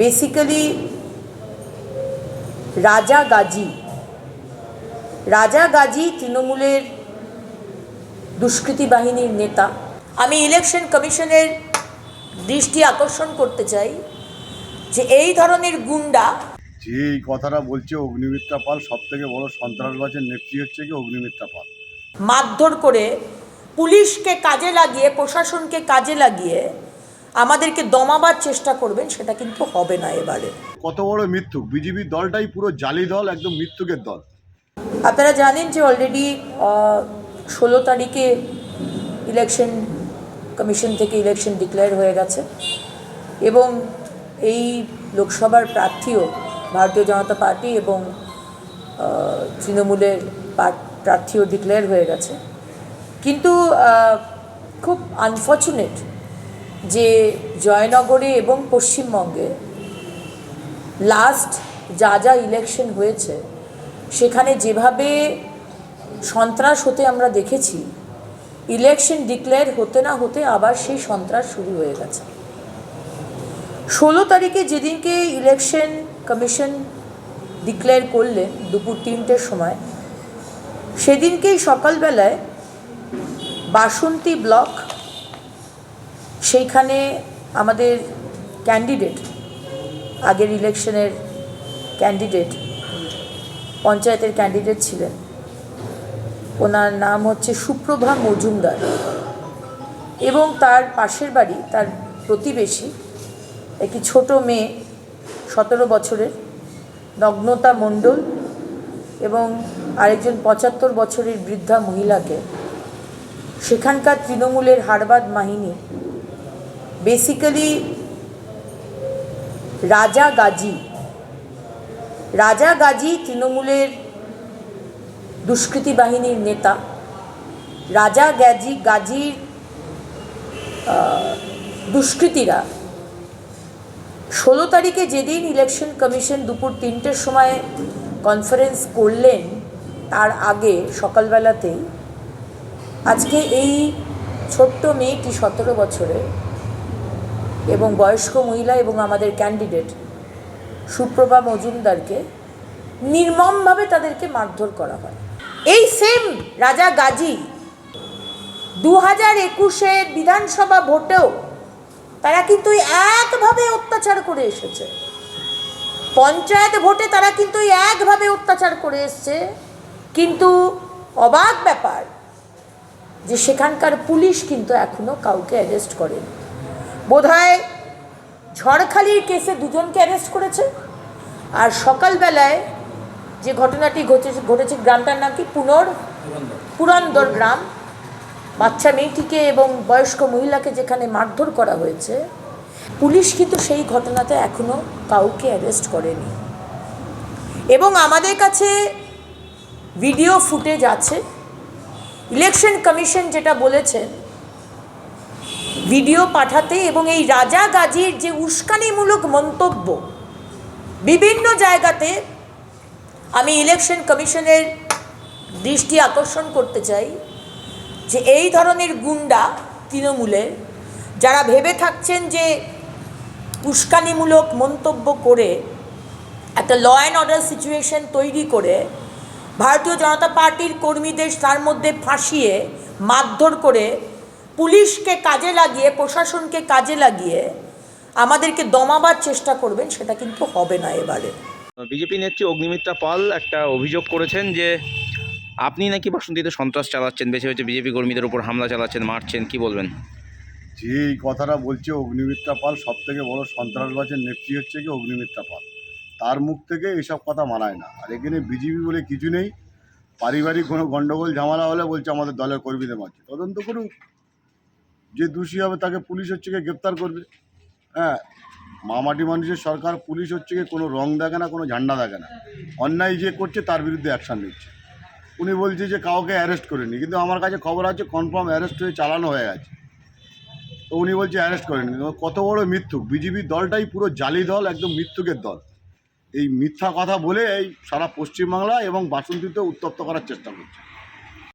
Basically রাজা গাজী রাজা গাজী তৃণমূলের দুষ্কৃতী বাহিনীর নেতা। আমি ইলেকশন কমিশনের দৃষ্টি আকর্ষণ করতে চাই যে এই ধরনের গুন্ডা যে এই কথাটা বলছে অগ্নিমিত্রা পাল সব থেকে বড় সন্ত্রাসবাজের নেত্রী হচ্ছে কি অগ্নিমিত্রা পাল। মারধর করে পুলিশকে কাজে লাগিয়ে প্রশাসনকে কাজে লাগিয়ে আমাদেরকে দমাবার চেষ্টা করবেন সেটা কিন্তু হবে না এবারে। কত বড় মৃত্যু? বিজেপি দলটাই পুরো জালি দল একদম মৃত্যুকের দল। আপনারা জানেন যে অলরেডি ষোলো তারিখে ইলেকশন কমিশন থেকে ইলেকশন ডিক্লেয়ার হয়ে গেছে। এবং এই লোকসভার প্রার্থীও ভারতীয় জনতা পার্টি এবং তৃণমূলের প্রার্থীও ডিক্লেয়ার হয়ে গেছে। কিন্তু খুব আনফর্চুনেট যে জয়নগরে এবং পশ্চিমবঙ্গে লাস্ট যা যা ইলেকশন হয়েছে, সেখানে যেভাবে সন্ত্রাস হতে আমরা দেখেছি ইলেকশন ডিক্লেয়ার হতে না হতে আবার সেই সন্ত্রাস শুরু হয়ে গেছে। ষোলো তারিখে যেদিনকে ইলেকশন কমিশন ডিক্লেয়ার করলেন দুপুর তিনটের সময়, সেদিনকেই সকালবেলায় বাসন্তী ব্লক সেইখানে আমাদের ক্যান্ডিডেট আগের ইলেকশনের ক্যান্ডিডেট পঞ্চায়েতের ক্যান্ডিডেট ছিলেন। ওনার নাম হচ্ছে সুপ্রভা মজুমদার এবং তার পাশের বাড়ি, তার প্রতিবেশী, একটি ছোট মেয়ে, সতেরো বছরের, নগ্নতা মণ্ডল এবং আরেকজন পঁচাত্তর বছরের বৃদ্ধা মহিলাকে। সেখানকার তৃণমূলের হারবাদ বাহিনী বেসিক্যালি রাজা গাজী রাজা গাজী তৃণমূলের দুষ্কৃতী বাহিনীর নেতা রাজা গাজী গাজীর দুষ্কৃতীরা ষোলো তারিখে যেদিন ইলেকশন কমিশন দুপুর তিনটের সময় কনফারেন্স করলেন, তার আগে সকালবেলাতেই, আজকে এই ছোট্ট মেয়েটি সতেরো বছরের এবং বয়স্ক মহিলা এবং আমাদের ক্যান্ডিডেট সুপ্রভা মজুমদারকে নির্মমভাবে তাদেরকে মারধর করা হয়। এই সেম রাজা গাজী দু হাজার একুশের বিধানসভা ভোটেও তারা কিন্তু একভাবে অত্যাচার করে এসেছে। পঞ্চায়েত ভোটে তারা কিন্তু একভাবে অত্যাচার করে এসছে। কিন্তু অবাক ব্যাপার যে সেখানকার পুলিশ কিন্তু এখনও কাউকে অ্যারেস্ট করেনি। বোধহয় ঝড়খালির কেসে দুজনকে অ্যারেস্ট করেছে। আর সকালবেলায় যে ঘটনাটি ঘটেছে ঘটেছে গ্রামটার নাম কি? পুনর পুরন্দর গ্রাম। বাচ্চা মেয়েটিকে এবং বয়স্ক মহিলাকে যেখানে মারধর করা হয়েছে, পুলিশ কিন্তু সেই ঘটনাতে এখনও কাউকে অ্যারেস্ট করেনি। এবং আমাদের কাছে ভিডিও ফুটেজ আছে। ইলেকশন কমিশন যেটা বলেছেন ভিডিও পাঠাতে এবং এই রাজা গাজীর যে উস্কানিমূলক মন্তব্য, বিভিন্ন জায়গাতে আমি ইলেকশন কমিশনের দৃষ্টি আকর্ষণ করতে চাই যে এই ধরনের গুন্ডা তৃণমূলের, যারা ভেবে থাকছেন যে উস্কানিমূলক মন্তব্য করে একটা ল অ্যান্ড অর্ডার সিচুয়েশন তৈরি করে ভারতীয় জনতা পার্টির কর্মীদের তার মধ্যে ফাঁসিয়ে, মারধর করে পুলিশকে কাজে লাগিয়ে প্রশাসনকে কাজে লাগিয়ে আমাদেরকে দমাবার চেষ্টা করবেন সেটা কিন্তু হবে না এবারে। বিজেপি নেত্রী অগ্নিমিত্রা পাল একটা অভিযোগ করেছেন যে আপনি নাকি বাসন্তীতে সন্ত্রাস চালাচ্ছেন বেছে বেছে বিজেপি কর্মীদের উপর হামলা চালাচ্ছেন মারছেন কি বলবেন? যে এই কথাটা বলছে অগ্নিমিত্রা পাল। সব থেকে বড় সন্ত্রাসবাজের নেত্রী হচ্ছে কি অগ্নিমিত্রা পাল। তার মুখ থেকে এইসব কথা মানায় না। আর এখানে বিজেপি বলে কিছু নেই। পারিবারিক কোনো গণ্ডগোল ঝামেলা হলে বলছে আমাদের দলের কর্মীদের মারছে। তদন্ত করুক। যে দোষী হবে তাকে পুলিশ হচ্ছে গিয়ে গ্রেপ্তার করবে। হ্যাঁ মামাটি মানুষের সরকার পুলিশ হচ্ছে গিয়ে কোনো রং দেখে না, কোনো ঝান্ডা দেখে না। অন্যায় যে করছে তার বিরুদ্ধে অ্যাকশান নিচ্ছে। উনি বলছে যে কাউকে অ্যারেস্ট করেনি, কিন্তু আমার কাছে খবর আছে কনফার্ম অ্যারেস্ট হয়ে চালানো হয়ে গেছে। তো উনি বলছে অ্যারেস্ট করেনি। কত বড় মিথ্যুক বিজেপি দলটাই পুরো জালি দল, একদম মৃত্যুকের দল। এই মিথ্যা কথা বলে এই সারা পশ্চিমবাংলা এবং বাসন্তীতে উত্তপ্ত করার চেষ্টা করছে।